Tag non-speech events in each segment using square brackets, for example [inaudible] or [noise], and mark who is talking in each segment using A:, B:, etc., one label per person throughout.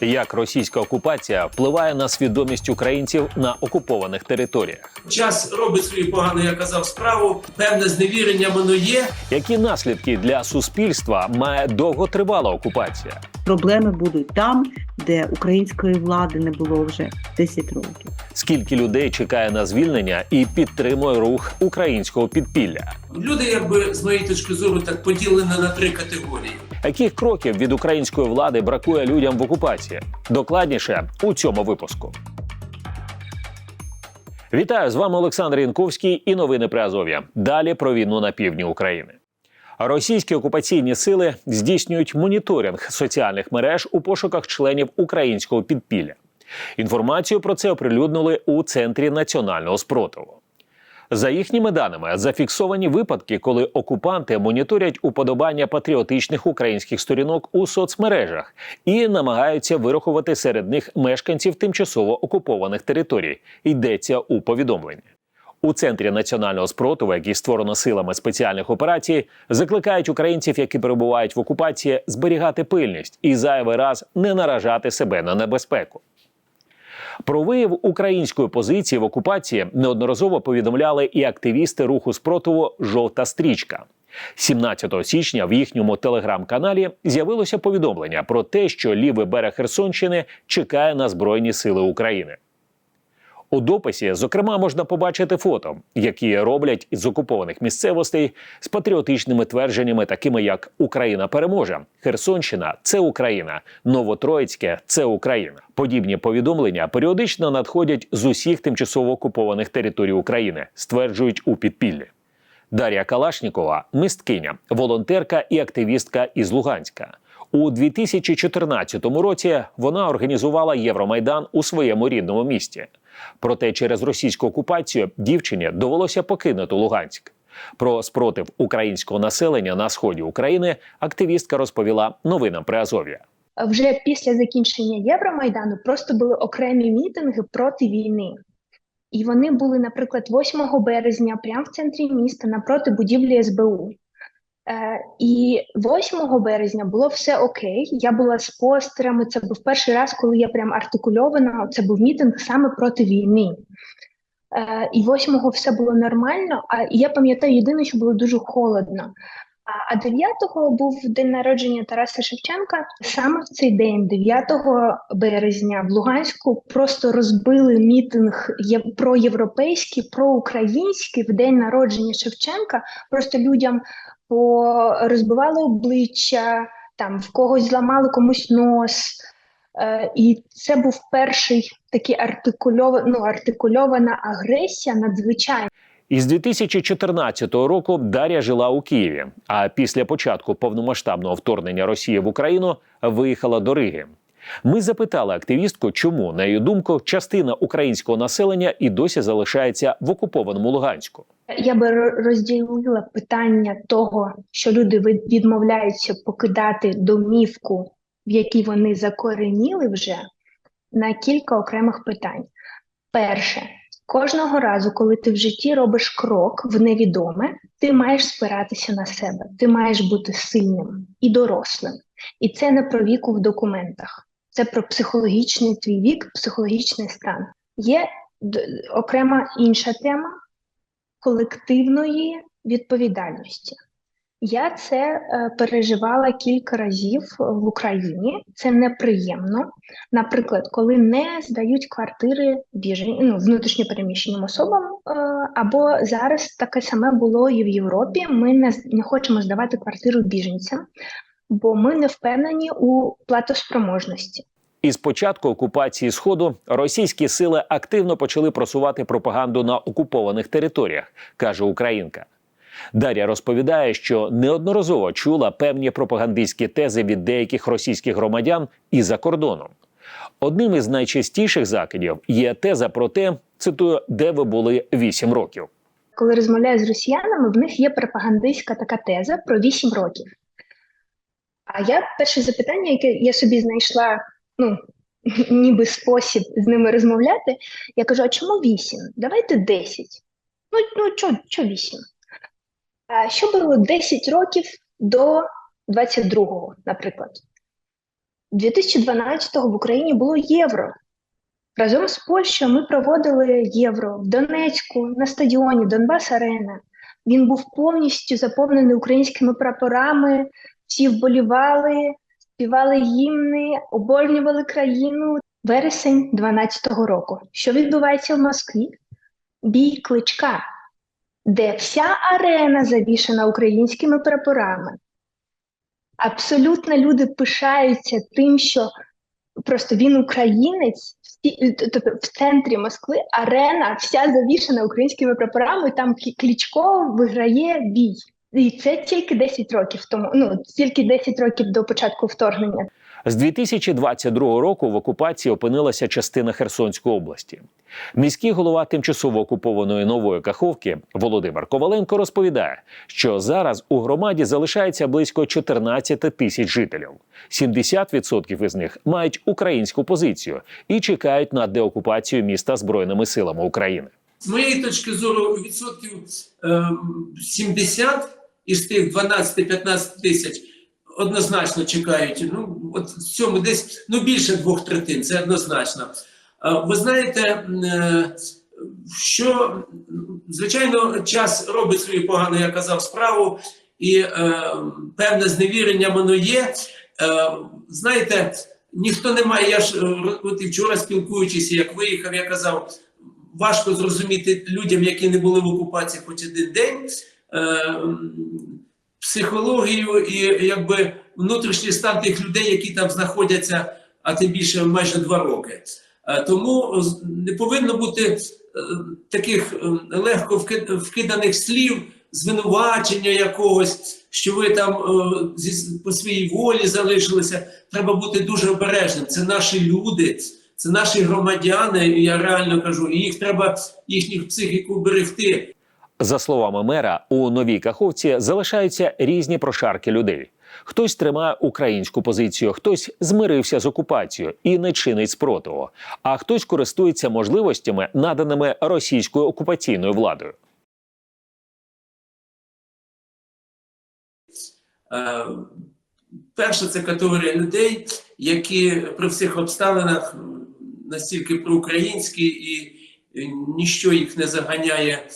A: Як російська окупація впливає на свідомість українців на окупованих територіях?
B: Час робить свою погану, я казав, справу. Певне зневірення воно є.
A: Які наслідки для суспільства має довготривала окупація?
C: Проблеми будуть там, де української влади не було вже 10 років.
A: Скільки людей чекає на звільнення і підтримує рух українського підпілля?
B: Люди, якби з моєї точки зору, так поділені на три категорії.
A: Яких кроків від української влади бракує людям в окупації? Докладніше у цьому випуску. Вітаю з вами Олександр Янковський і новини при Азов'я. Далі про війну на півдні України. Російські окупаційні сили здійснюють моніторинг соціальних мереж у пошуках членів українського підпілля. Інформацію про це оприлюднили у центрі національного спротиву. За їхніми даними, зафіксовані випадки, коли окупанти моніторять уподобання патріотичних українських сторінок у соцмережах і намагаються вирахувати серед них мешканців тимчасово окупованих територій. Йдеться у повідомленні. У центрі національного спротиву, який створено силами спеціальних операцій, закликають українців, які перебувають в окупації, зберігати пильність і зайвий раз не наражати себе на небезпеку. Про вияв української позиції в окупації неодноразово повідомляли і активісти руху спротиву Жовта стрічка. 17 січня в їхньому телеграм-каналі з'явилося повідомлення про те, що лівий берег Херсонщини чекає на Збройні Сили України. У дописі, зокрема, можна побачити фото, які роблять із окупованих місцевостей з патріотичними твердженнями, такими як Україна переможе, Херсонщина це Україна, Новотроїцьке це Україна. Подібні повідомлення періодично надходять з усіх тимчасово окупованих територій України, стверджують у підпіллі. Дар'я Калашнікова мисткиня, волонтерка і активістка із Луганська. У 2014 році вона організувала Євромайдан у своєму рідному місті. Проте через російську окупацію дівчині довелося покинути Луганськ. Про спротив українського населення на сході України активістка розповіла новинам при Азов'я.
D: вже після закінчення Євромайдану просто були окремі мітинги проти війни. І вони були, наприклад, 8 березня, прямо в центрі міста, напроти будівлі СБУ. Е, і 8 березня було все окей. Я була з постерами. Це був перший раз, коли я прям артикульована. Це був мітинг саме проти війни. Е, і 8-го все було нормально. А я пам'ятаю єдине, що було дуже холодно. А- А 9-го був день народження Тараса Шевченка. Саме в цей день, 9 березня, в Луганську просто розбили мітинг проєвропейський, проукраїнський в день народження Шевченка. Просто людям порозбивали обличчя, там в когось зламали комусь нос. Е, і це був перший такий артикульов... ну, артикульована агресія надзвичайна.
A: Із 2014 року Дар'я жила у Києві, а після початку повномасштабного вторгнення Росії в Україну виїхала до Риги. Ми запитали активістку, чому, на її думку, частина українського населення і досі залишається в окупованому Луганську.
D: Я би розділила питання того, що люди відмовляються покидати домівку, в якій вони закореніли вже, на кілька окремих питань. Перше, кожного разу, коли ти в житті робиш крок в невідоме, ти маєш спиратися на себе, ти маєш бути сильним і дорослим. І це не про віку в документах, це про психологічний твій вік, психологічний стан. Є окрема інша тема колективної відповідальності. Я це е, переживала кілька разів в Україні. Це неприємно. Наприклад, коли не здають квартири біжен... ну, внутрішньопереміщеним особам, е, або зараз таке саме було і в Європі. Ми не, не хочемо здавати квартиру біженцям, бо ми не впевнені у платоспроможності.
A: Із початку окупації Сходу російські сили активно почали просувати пропаганду на окупованих територіях, каже Українка. Дар'я розповідає, що неодноразово чула певні пропагандистські тези від деяких російських громадян і за кордоном. Одним із найчастіших закидів є теза про те, цитую, де ви були 8 років.
D: коли розмовляю з росіянами, в них є пропагандистська така теза про 8 років. А я перше запитання, яке я собі знайшла, ну, [laughs] ніби спосіб з ними розмовляти, я кажу: а чому 8? Давайте 10. Ну, ну чо, чо 8? Що було 10 років до 22-го, наприклад? 2012-го в Україні було євро. Разом з Польщею ми проводили євро в Донецьку на стадіоні Донбас Арена. Він був повністю заповнений українськими прапорами, всі вболівали, співали гімни, обожнювали країну. Вересень 12-го року. Що відбувається в Москві? Бій кличка, де вся арена завішана українськими прапорами. Абсолютно люди пишаються тим, що просто він українець, тобто в центрі Москви арена вся завішана українськими прапорами, там Клі- Кличко виграє бій. І це тільки 10 років тому, ну тільки 10 років до початку вторгнення.
A: З 2022 року в окупації опинилася частина Херсонської області. Міський голова тимчасово окупованої нової Каховки Володимир Коваленко розповідає, що зараз у громаді залишається близько 14 тисяч жителів. 70% із них мають українську позицію і чекають на деокупацію міста збройними силами України.
B: З моєї точки зору, відсотків ем, 70 із тих 12-15 тисяч однозначно чекають. Ну, от в цьому десь ну, більше двох третин, це однозначно. Ви знаєте, е, що звичайно час робить свою погану, я казав, справу, і е, певне зневірення воно є. Е, знаєте, ніхто не має. Я ж е, от і вчора спілкуючись, як виїхав, я казав, важко зрозуміти людям, які не були в окупації хоч один день, е, психологію і якби внутрішній стан тих людей, які там знаходяться, а тим більше майже два роки. Е, Тому не повинно бути е, таких е, легко вки- вкиданих слів, звинувачення якогось, що ви там по своїй волі залишилися. Треба бути дуже обережним. Це наші люди, це наші громадяни, я реально кажу, і їх треба їхніх психіку берегти.
A: За словами мера, у новій Каховці залишаються різні прошарки людей. Хтось тримає українську позицію, хтось змирився з окупацією і не чинить спротиву, а хтось користується можливостями, наданими російською окупаційною владою.
B: Е, Перша це категорія людей, які при всіх обставинах настільки проукраїнські і ніщо їх не заганяє,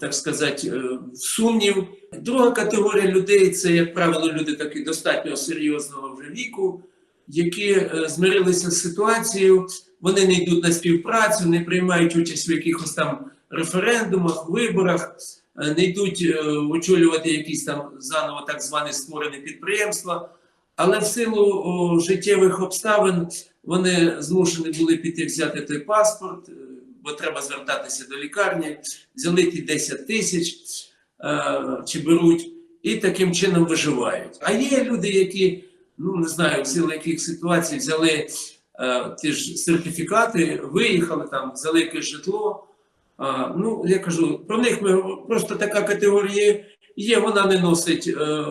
B: так сказати, е, сумнів. Друга категорія людей це, як правило, люди таки достатньо серйозного вже віку, які е, змирилися з ситуацією, вони не йдуть на співпрацю, не приймають участь в якихось там референдумах, виборах, е, не йдуть е, очолювати якісь там заново так звані створені підприємства. Але в силу життєвих обставин вони змушені були піти взяти той паспорт, е, бо треба звертатися до лікарні, взяли ті 10 тисяч е, чи беруть, і таким чином виживають. А є люди, які, ну не знаю, в силу яких ситуацій взяли е, ті ж сертифікати, виїхали там, взяли якесь житло. Ну, я кажу, про них ми просто така категорія є, вона не носить е,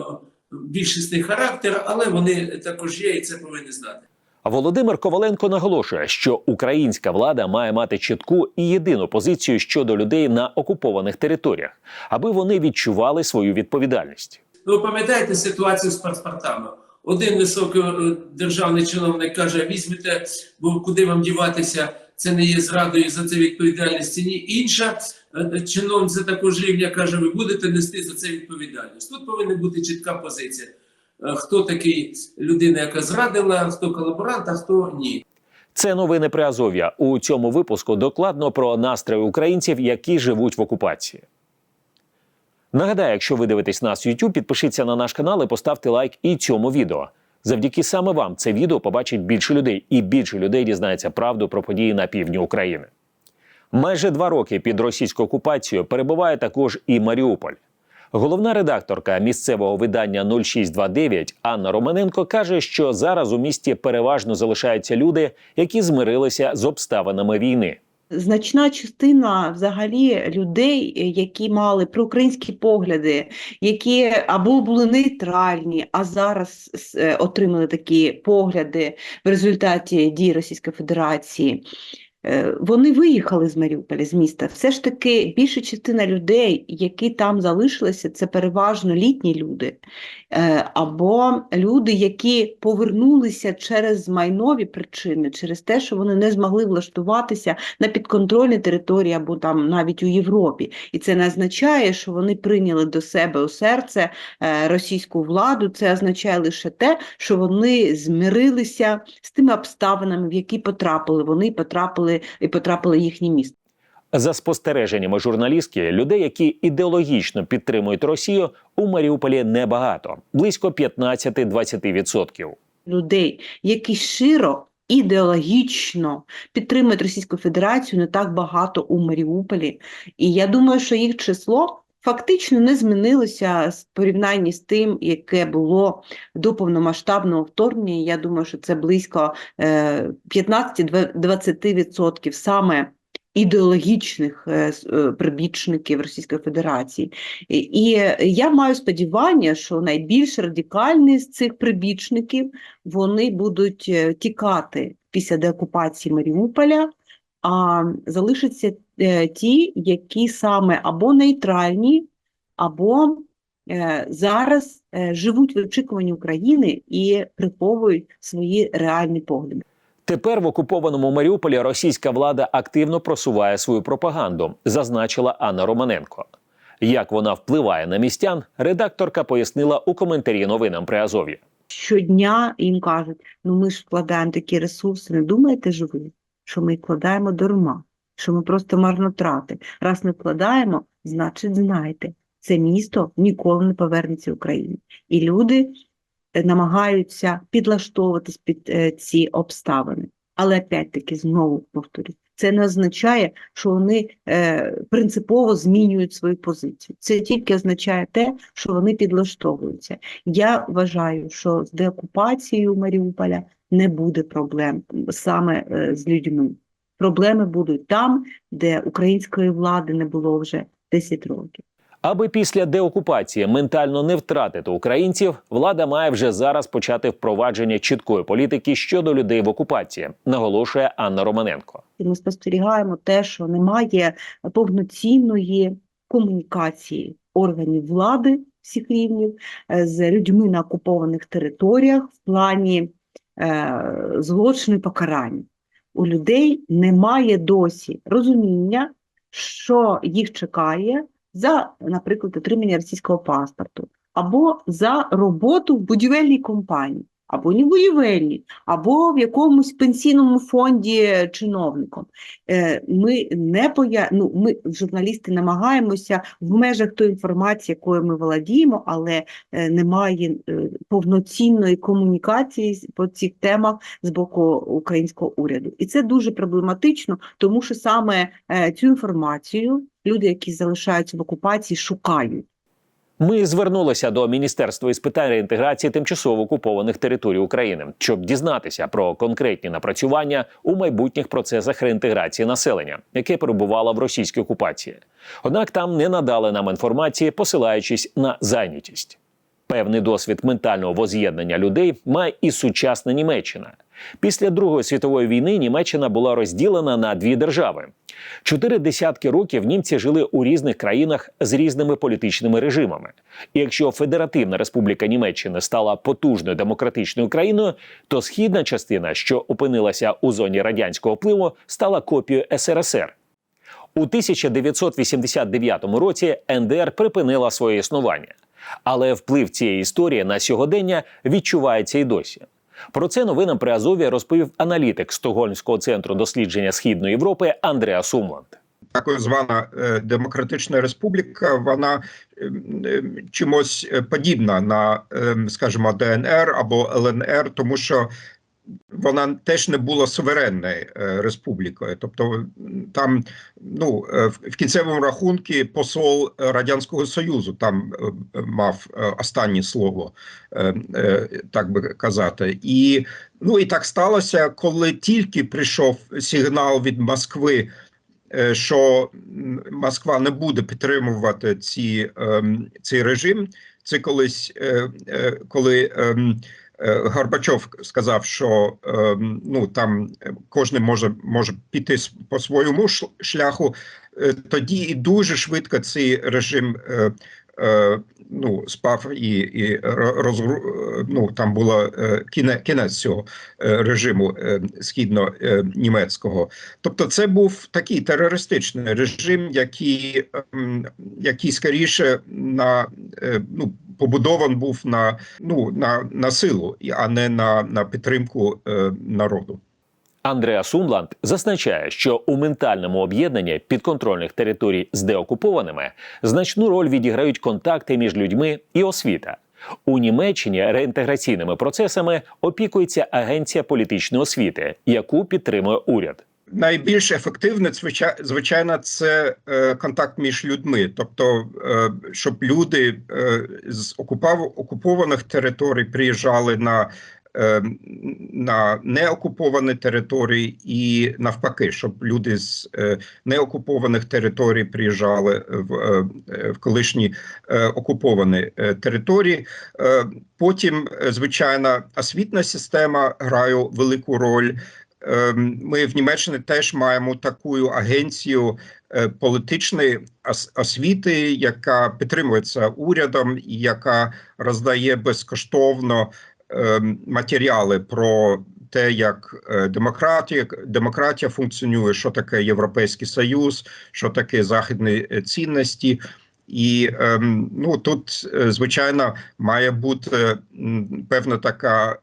B: більшісний характер, але вони також є, і це повинні знати.
A: Володимир Коваленко наголошує, що українська влада має мати чітку і єдину позицію щодо людей на окупованих територіях, аби вони відчували свою відповідальність.
B: Ви пам'ятаєте ситуацію з паспортами? Один високий е, чиновник каже: візьмете, бо куди вам діватися, це не є зрадою, за це відповідальності. Ні. Інша е, чиновниця також рівня каже: ви будете нести за це відповідальність. Тут повинна бути чітка позиція. Е, Хто такий людина, яка зрадила, хто колаборант, а хто ні.
A: Це новини при Азов'я. У цьому випуску докладно про настрої українців, які живуть в окупації. Нагадаю, якщо ви дивитесь нас в YouTube, підпишіться на наш канал і поставте лайк і цьому відео. Завдяки саме вам це відео побачить більше людей, і більше людей дізнається правду про події на півдні України. Майже два роки під російською окупацією перебуває також і Маріуполь. Головна редакторка місцевого видання 0629 Анна Романенко каже, що зараз у місті переважно залишаються люди, які змирилися з обставинами війни.
C: Значна частина взагалі людей, які мали проукраїнські погляди, які або були нейтральні, а зараз е, отримали такі погляди в результаті дій Російської Федерації. Е, вони виїхали з Маріуполя, з міста. Все ж таки більша частина людей, які там залишилися, це переважно літні люди, е, або люди, які повернулися через майнові причини, через те, що вони не змогли влаштуватися на підконтрольній території або там навіть у Європі. І це не означає, що вони прийняли до себе у серце е, російську владу. Це означає лише те, що вони змирилися з тими обставинами, в які потрапили. Вони потрапили і потрапили їхнє місто.
A: За спостереженнями журналістки, людей, які ідеологічно підтримують Росію, у Маріуполі небагато близько 15-20%.
C: людей, які щиро ідеологічно підтримують Російську Федерацію, не так багато у Маріуполі. І я думаю, що їх число фактично не змінилося в порівнянні з тим, яке було до повномасштабного вторгнення. Я думаю, що це близько е, 15-20% саме ідеологічних е, е, прибічників Російської Федерації. І, я маю сподівання, що найбільш радикальні з цих прибічників вони будуть е, тікати після деокупації Маріуполя, а залишаться е, ті, які саме або нейтральні, або е, зараз е, живуть в очікуванні України і приховують свої реальні погляди.
A: Тепер в окупованому Маріуполі російська влада активно просуває свою пропаганду, зазначила Анна Романенко. Як вона впливає на містян, редакторка пояснила у коментарі новинам при Азові.
C: Щодня їм кажуть, ну ми ж вкладаємо такі ресурси, не думаєте ж ви, що ми їх вкладаємо дарма, що ми просто марнотрати. Раз ми вкладаємо, значить знайте, це місто ніколи не повернеться Україні. І люди е, намагаються підлаштовуватись під е, ці обставини. Але опять-таки знову повторюю, це не означає, що вони е, принципово змінюють свою позицію. Це тільки означає те, що вони підлаштовуються. Я вважаю, що з деокупацією Маріуполя не буде проблем саме з людьми. Проблеми будуть там, де української влади не було вже 10 років.
A: Аби після деокупації ментально не втратити українців, влада має вже зараз почати впровадження чіткої політики щодо людей в окупації, наголошує Анна Романенко.
C: І ми спостерігаємо те, що немає повноцінної комунікації органів влади всіх рівнів е, з людьми на окупованих територіях в плані е, злочину і покарання. У людей немає досі розуміння, що їх чекає за, наприклад, отримання російського паспорту, або за роботу в будівельній компанії, або не в будівельній, або в якомусь пенсійному фонді чиновником. Е, Ми не поя... ну, ми, журналісти, намагаємося в межах тої інформації, якою ми володіємо, але е, немає е, повноцінної комунікації по цих темах з боку українського уряду. І це дуже проблематично, тому що саме цю інформацію люди, які залишаються в окупації, шукають.
A: Ми звернулися до Міністерства із питань реінтеграції тимчасово окупованих територій України, щоб дізнатися про конкретні напрацювання у майбутніх процесах реінтеграції населення, яке перебувало в російській окупації. Однак там не надали нам інформації, посилаючись на зайнятість. Певний досвід ментального воз'єднання людей має і сучасна Німеччина. Після Другої світової війни Німеччина була розділена на дві держави. Чотири десятки років німці жили у різних країнах з різними політичними режимами. І якщо Федеративна Республіка Німеччини стала потужною демократичною країною, то східна частина, що опинилася у зоні радянського впливу, стала копією СРСР. У 1989 році НДР припинила своє існування, але вплив цієї історії на сьогодення відчувається і досі. Про це новинам при Азові розповів аналітик Стокгольмського центру дослідження Східної Європи Андреа Сумланд.
E: так звана е, демократична республіка, вона ем, ем, чимось е, подібна на, ем, скажімо, ДНР або ЛНР, тому що вона теж не була суверенною е, республікою. Тобто там, ну, е, в кінцевому рахунку посол Радянського Союзу там е, мав останнє слово, так би казати. І, ну, і так сталося, коли тільки прийшов сигнал від Москви що Москва не буде підтримувати ці, ем, цей режим. Це колись, коли ем, Горбачов сказав, що е, ну там кожен може може піти по своєму шляху, е, тоді і дуже швидко цей режим. Е, е, Ну, спав і, і розгру... е, ну, там було е, кіне, кінець цього е, режиму е, східно-німецького. Тобто, це був такий терористичний режим, який, ем, який скоріше на е, ну, побудований був на, ну, на, на силу, а не на, на підтримку е, народу.
A: Андреа Сунланд зазначає, що у ментальному об'єднанні підконтрольних територій з деокупованими значну роль відіграють контакти між людьми і освіта. У Німеччині реінтеграційними процесами опікується агенція політичної освіти, яку підтримує уряд.
E: Найбільш ефективне, звича- звичайно, це е, контакт між людьми, тобто, е, щоб люди е, з окупованих територій приїжджали на, на неокуповані території, і навпаки, щоб люди з неокупованих територій приїжджали в, в колишні окуповані території. Потім, звичайно, освітня система грає велику роль. Ем, Ми в Німеччині теж маємо таку агенцію е, політичної освіти, яка підтримується урядом і яка роздає безкоштовно ем, матеріали про те, як е, демократія, демократія функціонує, що таке Європейський Союз, що таке західні е, цінності. І ем, ну тут, звичайно, має бути певна така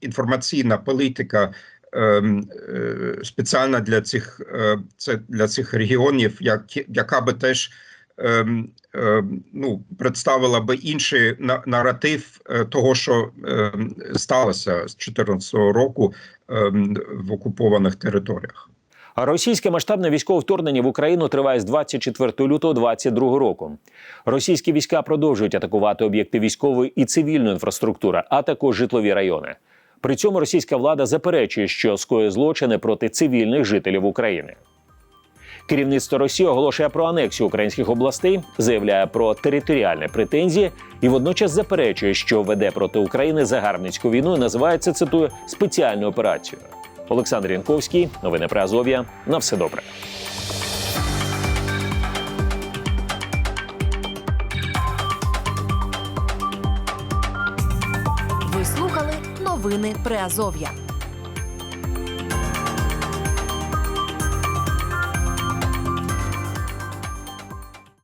E: інформаційна політика ем, е, для цих, е, це для цих регіонів, як, яка би теж ем, ем, ну, представила би інший на- наратив е, того, що сталося з 2014 року в окупованих територіях.
A: Російське масштабне військове вторгнення в Україну триває з 24 лютого 2022 року. Російські війська продовжують атакувати об'єкти військової і цивільної інфраструктури, а також житлові райони. При цьому російська влада заперечує, що скоює злочини проти цивільних жителів України. Керівництво Росії оголошує про анексію українських областей, заявляє про територіальні претензії і водночас заперечує, що веде проти України загарбницьку війну і називає це цитую спеціальну операцію. Олександр Янковський, новини про Азов'я. На все добре.
F: Новини Приазов'я.